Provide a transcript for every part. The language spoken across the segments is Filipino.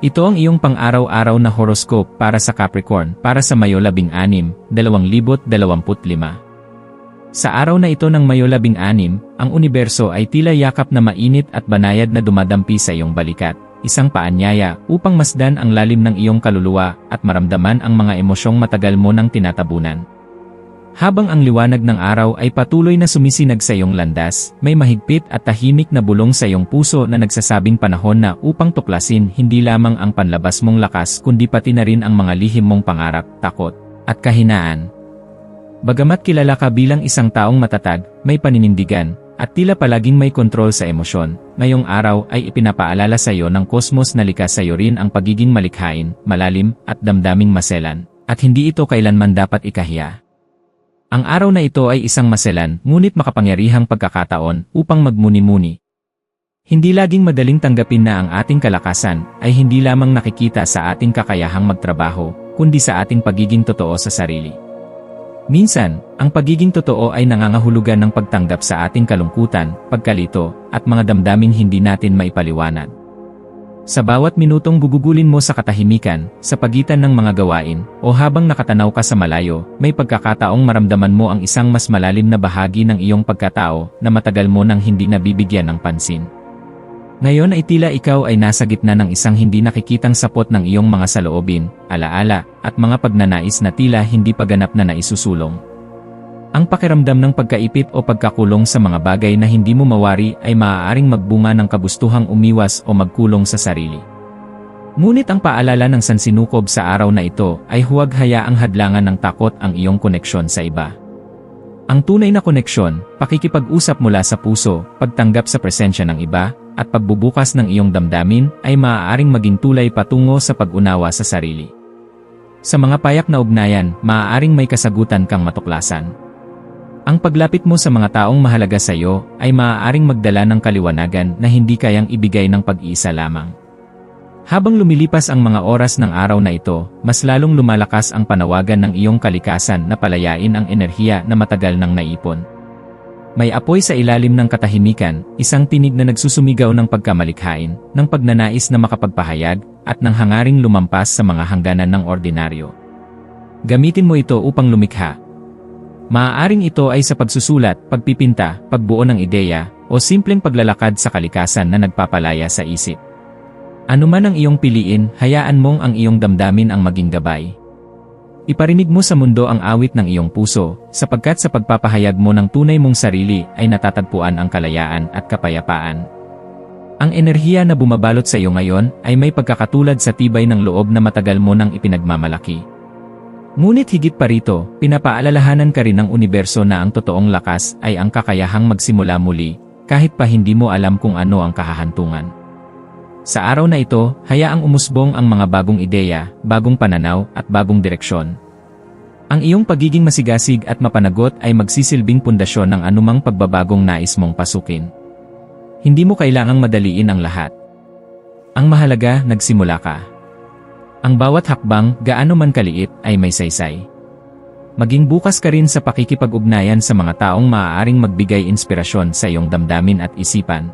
Ito ang iyong pang-araw-araw na horoscope para sa Capricorn para sa Mayo 16, 2025. Sa araw na ito ng Mayo 16, ang universo ay tila yakap na mainit at banayad na dumadampi sa iyong balikat, isang paanyaya upang masdan ang lalim ng iyong kaluluwa at maramdaman ang mga emosyong matagal mo nang tinatabunan. Habang ang liwanag ng araw ay patuloy na sumisinag sa iyong landas, may mahigpit at tahimik na bulong sa iyong puso na nagsasabing panahon na upang tuklasin hindi lamang ang panlabas mong lakas kundi pati na rin ang mga lihim mong pangarap, takot, at kahinaan. Bagamat kilala ka bilang isang taong matatag, may paninindigan, at tila palaging may kontrol sa emosyon, ngayong araw ay ipinapaalala sa iyo ng kosmos na likas sa iyo rin ang pagiging malikhain, malalim, at damdaming maselan, at hindi ito kailanman dapat ikahiya. Ang araw na ito ay isang maselan, ngunit makapangyarihang pagkakataon upang magmuni-muni. Hindi laging madaling tanggapin na ang ating kalakasan ay hindi lamang nakikita sa ating kakayahang magtrabaho, kundi sa ating pagiging totoo sa sarili. Minsan, ang pagiging totoo ay nangangahulugan ng pagtanggap sa ating kalungkutan, pagkalito, at mga damdaming hindi natin maipaliwanag. Sa bawat minutong gugugulin mo sa katahimikan, sa pagitan ng mga gawain, o habang nakatanaw ka sa malayo, may pagkakataong maramdaman mo ang isang mas malalim na bahagi ng iyong pagkatao na matagal mo nang hindi nabibigyan ng pansin. Ngayon ay tila ikaw ay nasa gitna ng isang hindi nakikitang sapot ng iyong mga saloobin, alaala, at mga pagnanais na tila hindi paganap na naisusulong. Ang pakiramdam ng pagkaipit o pagkakulong sa mga bagay na hindi mo mawari ay maaaring magbunga ng kabustuhang umiwas o magkulong sa sarili. Ngunit ang paalala ng sansinukob sa araw na ito ay huwag hayaang hadlangan ng takot ang iyong koneksyon sa iba. Ang tunay na koneksyon, pakikipag-usap mula sa puso, pagtanggap sa presensya ng iba, at pagbubukas ng iyong damdamin ay maaaring maging tulay patungo sa pag-unawa sa sarili. Sa mga payak na ugnayan, maaaring may kasagutan kang matuklasan. Ang paglapit mo sa mga taong mahalaga sa iyo ay maaaring magdala ng kaliwanagan na hindi kayang ibigay ng pag-iisa lamang. Habang lumilipas ang mga oras ng araw na ito, mas lalong lumalakas ang panawagan ng iyong kalikasan na palayain ang enerhiya na matagal nang naipon. May apoy sa ilalim ng katahimikan, isang tinig na nagsusumigaw ng pagkamalikhain, ng pagnanais na makapagpahayag, at ng hangaring lumampas sa mga hangganan ng ordinaryo. Gamitin mo ito upang lumikha, Maaaring ito ay sa pagsusulat, pagpipinta, pagbuo ng ideya, o simpleng paglalakad sa kalikasan na nagpapalaya sa isip. Ano man ang iyong piliin, hayaan mong ang iyong damdamin ang maging gabay. Iparinig mo sa mundo ang awit ng iyong puso, sapagkat sa pagpapahayag mo ng tunay mong sarili ay natatagpuan ang kalayaan at kapayapaan. Ang enerhiya na bumabalot sa iyo ngayon ay may pagkakatulad sa tibay ng loob na matagal mo nang ipinagmamalaki. Ngunit higit pa rito, pinapaalalahanan ka rin ng universo na ang totoong lakas ay ang kakayahang magsimula muli, kahit pa hindi mo alam kung ano ang kahahantungan. Sa araw na ito, hayaang umusbong ang mga bagong ideya, bagong pananaw, at bagong direksyon. Ang iyong pagiging masigasig at mapanagot ay magsisilbing pundasyon ng anumang pagbabagong nais mong pasukin. Hindi mo kailangang madaliin ang lahat. Ang mahalaga, nagsimula ka. Ang bawat hakbang, gaano man kaliit, ay may saysay. Maging bukas ka rin sa pakikipag-ugnayan sa mga taong maaaring magbigay inspirasyon sa iyong damdamin at isipan.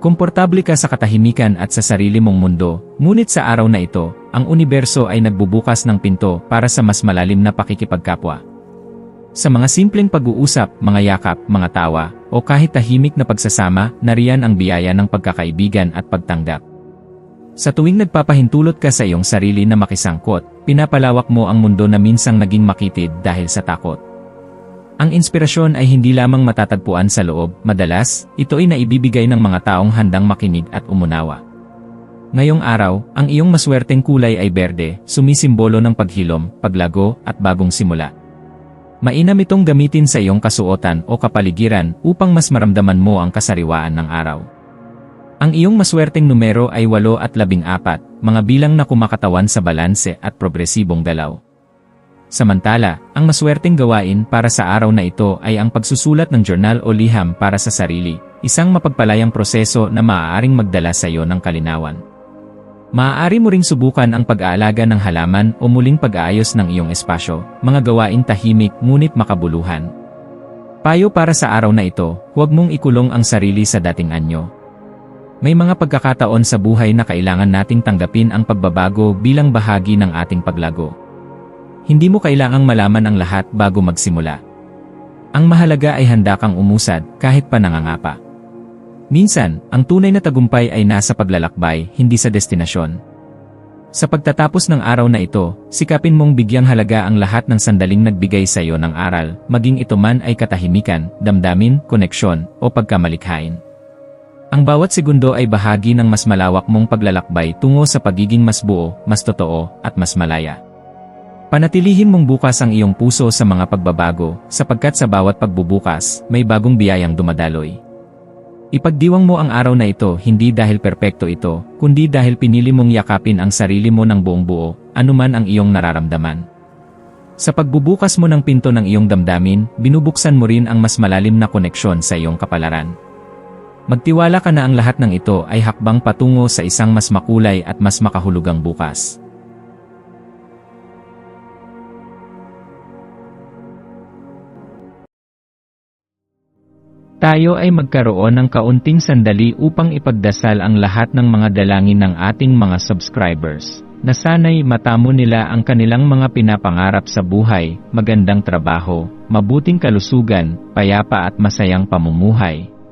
Komportable ka sa katahimikan at sa sarili mong mundo, ngunit sa araw na ito, ang universo ay nagbubukas ng pinto para sa mas malalim na pakikipagkapwa. Sa mga simpleng pag-uusap, mga yakap, mga tawa, o kahit tahimik na pagsasama, nariyan ang biyaya ng pagkakaibigan at pagtanggap. Sa tuwing nagpapahintulot ka sa iyong sarili na makisangkot, pinapalawak mo ang mundo na minsang naging makitid dahil sa takot. Ang inspirasyon ay hindi lamang matatagpuan sa loob, madalas, ito ay naibibigay ng mga taong handang makinig at umunawa. Ngayong araw, ang iyong maswerteng kulay ay berde, sumisimbolo ng paghilom, paglago, at bagong simula. Mainam itong gamitin sa iyong kasuotan o kapaligiran upang mas maramdaman mo ang kasariwaan ng araw. Ang iyong maswerteng numero ay 8 at 14, mga bilang na kumakatawan sa balanse at progresibong galaw. Samantala, ang maswerteng gawain para sa araw na ito ay ang pagsusulat ng journal o liham para sa sarili, isang mapagpalayang proseso na maaaring magdala sa iyo ng kalinawan. Maaari mo ring subukan ang pag-aalaga ng halaman o muling pag-aayos ng iyong espasyo, mga gawain tahimik ngunit makabuluhan. Payo para sa araw na ito, huwag mong ikulong ang sarili sa dating anyo. May mga pagkakataon sa buhay na kailangan nating tanggapin ang pagbabago bilang bahagi ng ating paglago. Hindi mo kailangang malaman ang lahat bago magsimula. Ang mahalaga ay handa kang umusad kahit pa nangangapa. Minsan, ang tunay na tagumpay ay nasa paglalakbay, hindi sa destinasyon. Sa pagtatapos ng araw na ito, sikapin mong bigyang halaga ang lahat ng sandaling nagbigay sa iyo ng aral, maging ito man ay katahimikan, damdamin, koneksyon, o pagkamalikhain. Ang bawat segundo ay bahagi ng mas malawak mong paglalakbay tungo sa pagiging mas buo, mas totoo, at mas malaya. Panatilihin mong bukas ang iyong puso sa mga pagbabago, sapagkat sa bawat pagbubukas, may bagong biyayang dumadaloy. Ipagdiwang mo ang araw na ito hindi dahil perpekto ito, kundi dahil pinili mong yakapin ang sarili mo ng buong buo, anuman ang iyong nararamdaman. Sa pagbubukas mo ng pinto ng iyong damdamin, binubuksan mo rin ang mas malalim na koneksyon sa iyong kapalaran. Magtiwala ka na ang lahat ng ito ay hakbang patungo sa isang mas makulay at mas makahulugang bukas. Tayo ay magkaroon ng kaunting sandali upang ipagdasal ang lahat ng mga dalangin ng ating mga subscribers, na sana'y matamo nila ang kanilang mga pinapangarap sa buhay, magandang trabaho, mabuting kalusugan, payapa at masayang pamumuhay,